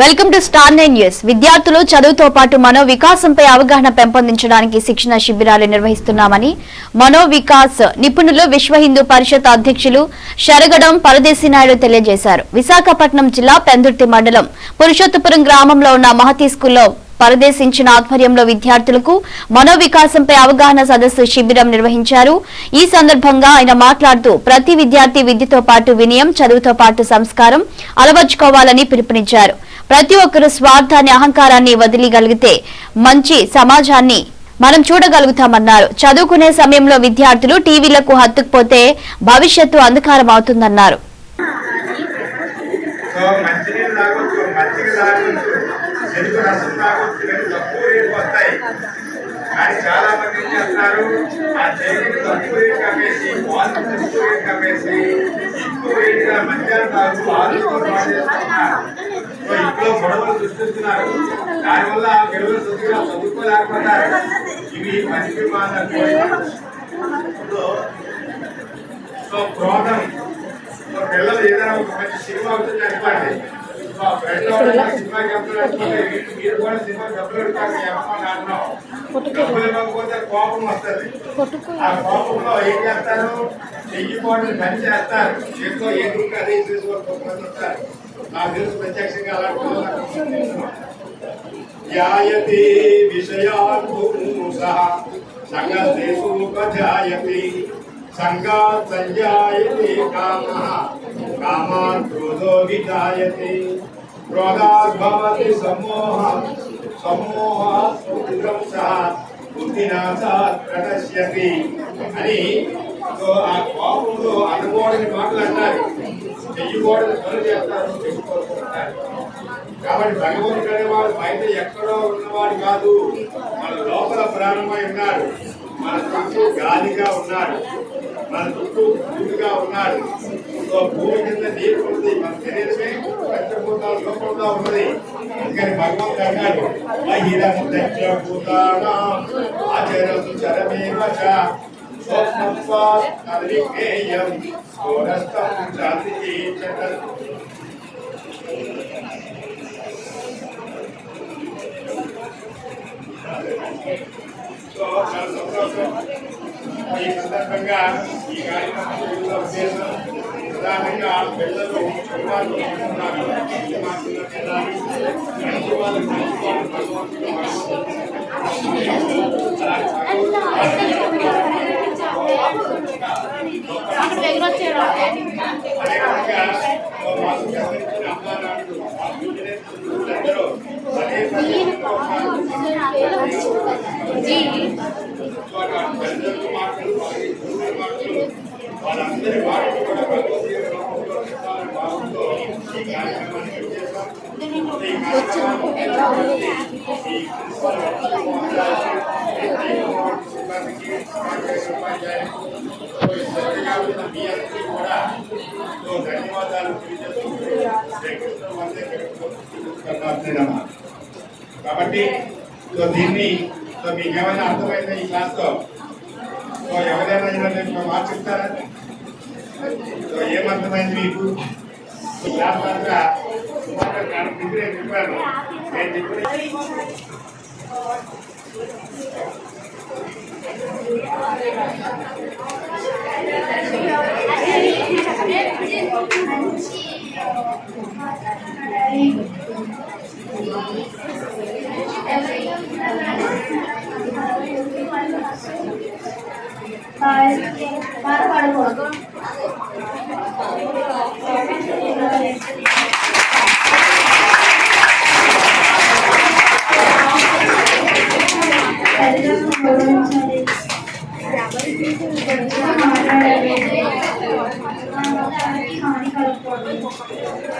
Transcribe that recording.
Welcome to Star Nine News. విద్యార్థులు చదువుతో పాటు మనో వికాసంపై అవగాహన పెంపొందించడానికి శిక్షణ శిబిరాలు నిర్వహిస్తున్నామని మనో వికాస్ నిపుణులు విశ్వ హిందూ పరిషత్ అధ్యక్షులు శరగడం పరదేశీ నాయుడు తెలియజేశారు. విశాఖపట్నం జిల్లా పెందుర్తి మండలం పురుషోత్తపురం గ్రామంలో ఉన్న మహతీ స్కూల్లో పరదేశించిన ఆధ్వర్యంలో విద్యార్థులకు మనోవికాసంపై అవగాహన సదస్సు శిబిరం నిర్వహించారు. ఈ సందర్భంగా ఆయన మాట్లాడుతూ ప్రతి విద్యార్థి విద్యతో పాటు వినయం చదువుతో పాటు సంస్కారం అలవర్చుకోవాలని పిలుపునిచ్చారు. ప్రతి ఒక్కరూ స్వార్థాన్ని అహంకారాన్ని వదిలిగలిగితే మంచి సమాజాన్ని మనం చూడగలుగుతామన్నారు. చదువుకునే సమయంలో విద్యార్థులు టీవీలకు హత్తుకుపోతే భవిష్యత్తు అంధకారం అవుతుందన్నారు ఎందుకు నష్టం రాకూడదు తక్కువ రేటు వస్తాయి కానీ చాలా మంది ఏం చేస్తున్నారు ఆ చెరుకు తక్కువ రేటు కమ్మేసి పాలు తక్కువ రేటు కమ్మేసి ఎక్కువ రేటుగా మద్యాలు తాగు పాలు ఇంట్లో గొడవలు సృష్టిస్తున్నారు దానివల్ల పిల్లలు సొత్తుగా చదువుకోలేకపోతారు ఇవి మంచి సో క్రోధం పిల్లలు ఏదైనా ఒక మంచి సినిమా అవుతుంది అనుకోండి కోపంలో ఏం చేస్తారు చెయ్యి కోటలు పని చేస్తారు ఎక్కువ ఏ దుఃఖ అదే తీసుకొని కొంతమంది వస్తారు నాకు తెలుసు ప్రత్యక్షంగా అలాంటి పిల్లలు నాకు తెలుసు. ధ్యాయతే విషయాన్ పుంసః సంగస్తేషు ఉపజాయతే సంగాత్ సంజాయతే కామః కామాత్ క్రోధో విజాయతే క్రోధాత్ భవతి సమ్మోహః సమ్మోహాత్ బుద్ధినాశాత్ ప్రణశ్యతి అని సో ఆ కోపంలో అనుకోవడని మాటలు అంటారు చెయ్యకూడని పనులు చేస్తారు చెప్పుకోరుకుంటారు కాబట్టి భగవంతుడు అనేవాడు బయట ఎక్కడో ఉన్నవాడు కాదు. మన లోపల ప్రాణమై ఉన్నాడు. మన చుట్టూ గాలిగా ఉన్నాడు. మన చుట్టూ భూమిగా ఉన్నాడు. సో భూమి కింద నీరు ఉంది మన శరీరమే పంచభూతాల లోపంగా ఉన్నది. అందుకని భగవంతుడు అన్నాడు బహిరం పంచభూతానా ఆచరసు చరమేవ చ స్వప్నత్వాత్ తద్విజ్ఞేయం సో చాలా సంతోషం. ఈ సందర్భంగా ఈ కార్యక్రమం ఉద్దేశం ప్రధానంగా పిల్లలు పిల్లలు వాళ్ళు కాబట్టి సో దీన్ని సో మీకు ఏమైనా అర్థమైందా ఈ క్లాస్లో సో ఎవరైనా ఏమైనా మాట చెప్తారా సో ఏమర్థమైంది మీకు ఈ క్లాస్ నాలుగు డిగ్రీ చెప్పాను నేను మాట్లాడాలి